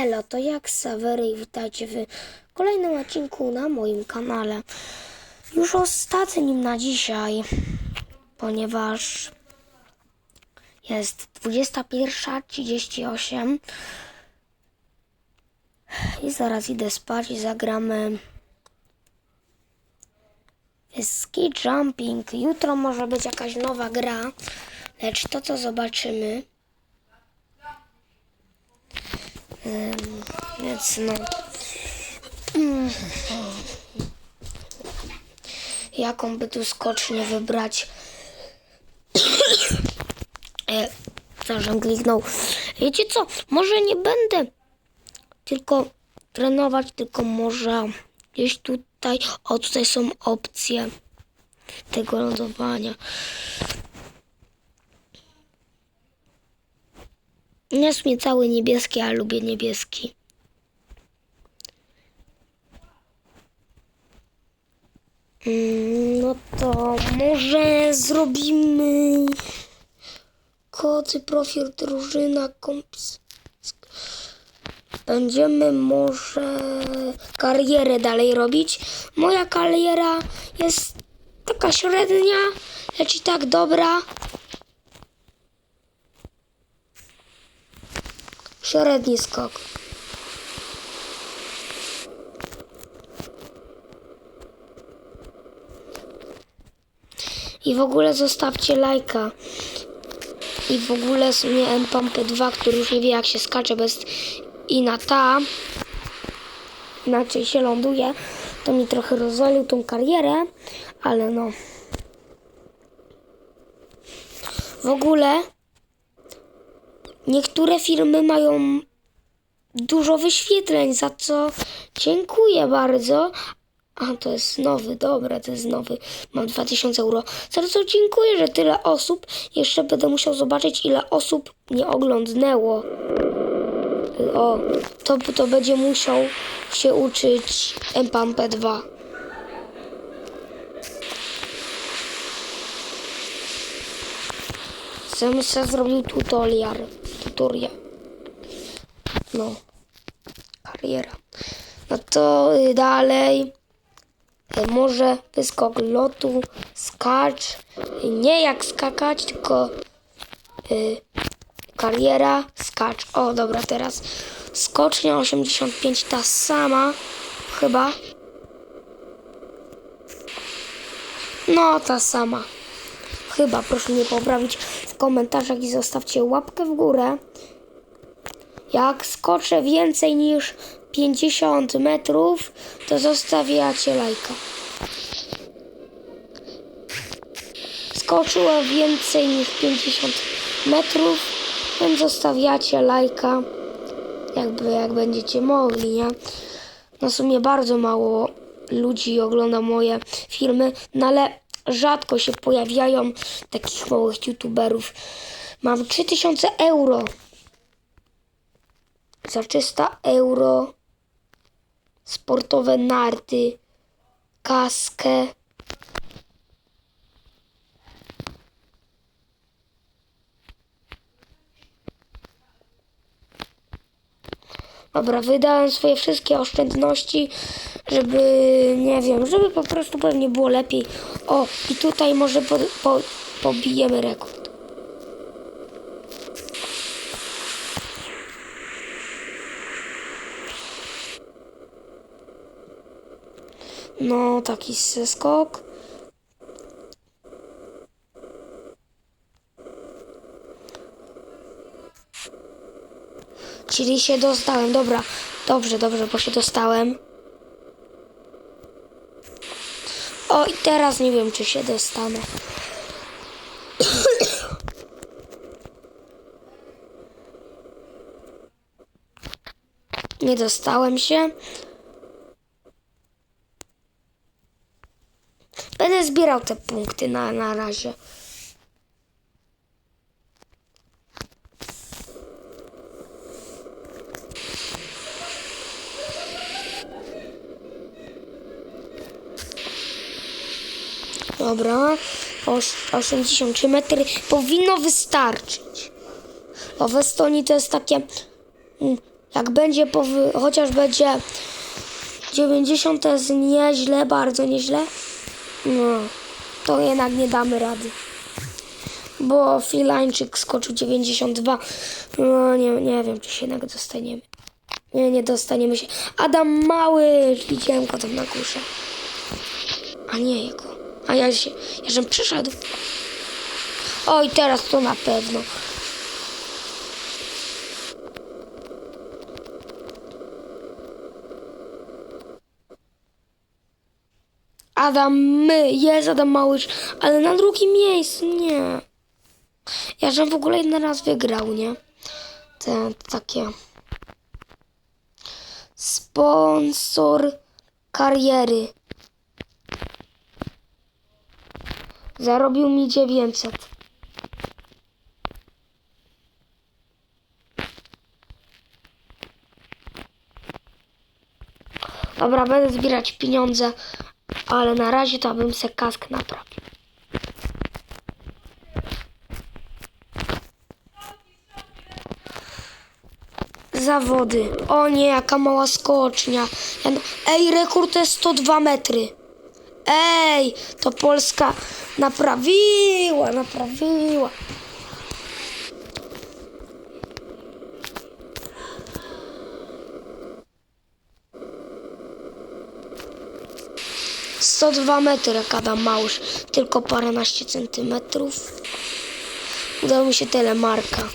Elo, to jak Sawery witajcie w kolejnym odcinku na moim kanale. Już ostatnim na dzisiaj, ponieważ jest 21.38 i zaraz idę spać i zagramy ski jumping. Jutro może być jakaś nowa gra, lecz to co zobaczymy. Więc no. Jaką by tu skocznię wybrać? żem kliknął. Wiecie co? Może nie będę tylko trenować, tylko może gdzieś tutaj. O, tutaj są opcje tego lądowania. Nie jest mnie cały niebieski, ale lubię niebieski. Mm, No to może zrobimy koty, profil, drużyna, komps. Będziemy może karierę dalej robić. Moja kariera jest taka średnia, lecz i tak dobra. Średni skok. I w ogóle zostawcie lajka. I w ogóle sobie MPMP 2, który już nie wie jak się skacze bez i na ta, inaczej się ląduje, to mi trochę rozwalił tą karierę, ale no. W ogóle niektóre filmy mają dużo wyświetleń, za co dziękuję bardzo. A, to jest nowy, dobra, to jest nowy. Mam 2000 euro. Za co dziękuję, że tyle osób. Jeszcze będę musiał zobaczyć, ile osób nie oglądnęło. O, to, to będzie musiał się uczyć MPMP 2. Sam sobie zrobił tutorial. Tutorial. No. Kariera. No to y, dalej. Y, Może wyskok lotu, skacz. Y, Nie jak skakać, tylko y, kariera, skacz. O, dobra, teraz skocznia 85, ta sama chyba. No, ta sama. Chyba, proszę mnie poprawić komentarzach i zostawcie łapkę w górę. Jak skoczę więcej niż 50 metrów, to zostawiacie lajka. Skoczyła więcej niż 50 metrów, więc zostawiacie lajka, jakby jak będziecie mogli, nie? No w sumie bardzo mało ludzi ogląda moje filmy, no ale rzadko się pojawiają takich małych youtuberów. Mam 3000 euro. Za 300 euro sportowe narty, kaskę. Dobra, wydałem swoje wszystkie oszczędności, żeby, nie wiem, żeby po prostu pewnie było lepiej. O, i tutaj może po, po, pobijemy rekord. No, taki skok. Czyli się dostałem, dobra. Dobrze, dobrze, bo się dostałem. O, i teraz nie wiem, czy się dostanę. Nie dostałem się. Będę zbierał te punkty na, na razie. Dobra, Oś, 83 metry powinno wystarczyć. Bo w Estonii to jest takie, mm, Jak będzie powy... chociaż będzie 90 to jest nieźle, bardzo nieźle. No, to jednak nie damy rady. Bo Filańczyk skoczył 92. No, nie, nie wiem, czy się jednak dostaniemy. Nie, nie dostaniemy się. Adam Mały! Widziałem go tam na górze. A nie jego. A ja się, ja żem przyszedł. Oj, teraz to na pewno. Adam my, jest Adam Małysz, ale na drugim miejscu, nie. Ja żem w ogóle jeden raz wygrał, nie? Te takie. Sponsor kariery. Zarobił mi 900. Dobra, będę zbierać pieniądze, ale na razie to bym se kask naprawił. Zawody. O nie, jaka mała skocznia. Ej, rekord to jest 102 metry. Ej, to Polska naprawiła, naprawiła. Sto dwa metry, jak Adam Małysz. Tylko paręnaście centymetrów. Udało mi się telemarka.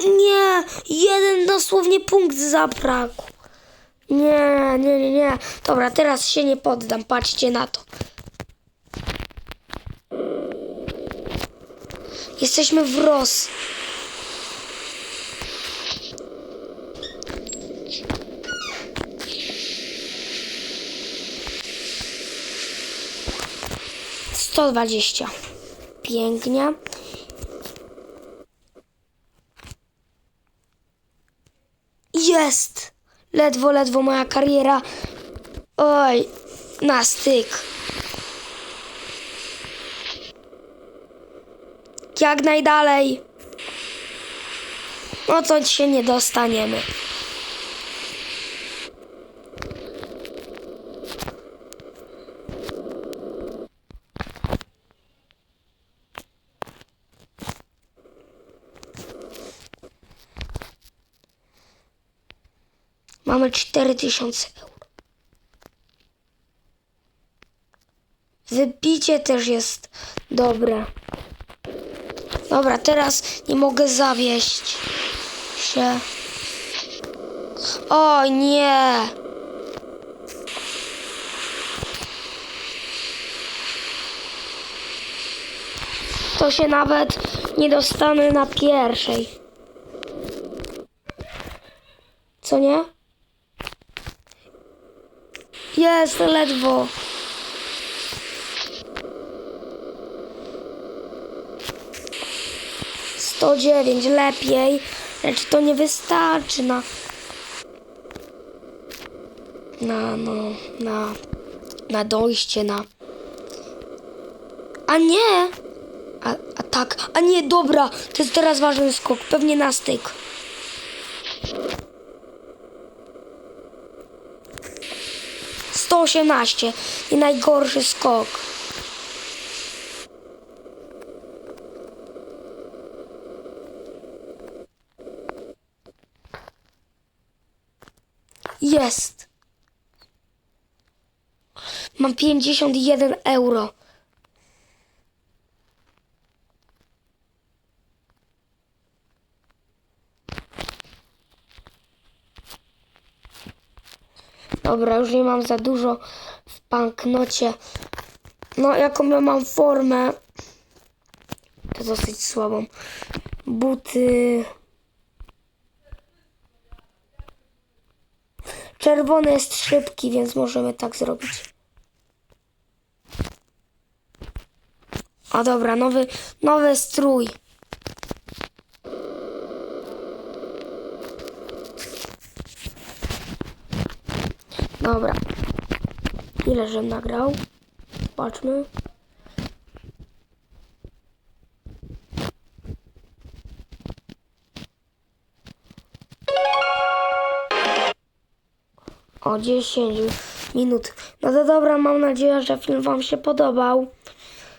Nie, jeden dosłownie punkt zabrakł. Nie, nie, nie, nie. Dobra, teraz się nie poddam. Patrzcie na to. Jesteśmy w Ros. Sto dwadzieścia. Pięknie. Jest! Ledwo, ledwo moja kariera. Oj, na styk. Jak najdalej. No to się nie dostaniemy. Mamy 4000 euro. Wybicie też jest dobre. Dobra, teraz nie mogę zawieść się. Oj, nie. To się nawet nie dostanę na pierwszej. Co nie? Jest, ledwo. Sto dziewięć, lepiej, lecz to nie wystarczy na... Na, no, na... Na dojście, na... A nie! A, a tak, a nie, dobra, to jest teraz ważny skok, pewnie na styk. Sto osiemnaście i najgorszy skok. Jest. Mam 51 euro. Dobra, już nie mam za dużo w banknocie. No, jaką ja mam formę, to dosyć słabą. Buty. Czerwony jest szybki, więc możemy tak zrobić. A dobra, nowy, nowy strój. Dobra. Ile żem nagrał? Zobaczmy. O 10 minut. No to dobra, mam nadzieję, że film Wam się podobał.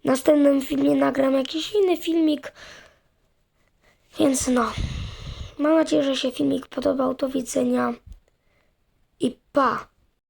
W następnym filmie nagram jakiś inny filmik. Więc no. Mam nadzieję, że się filmik podobał. Do widzenia. I pa!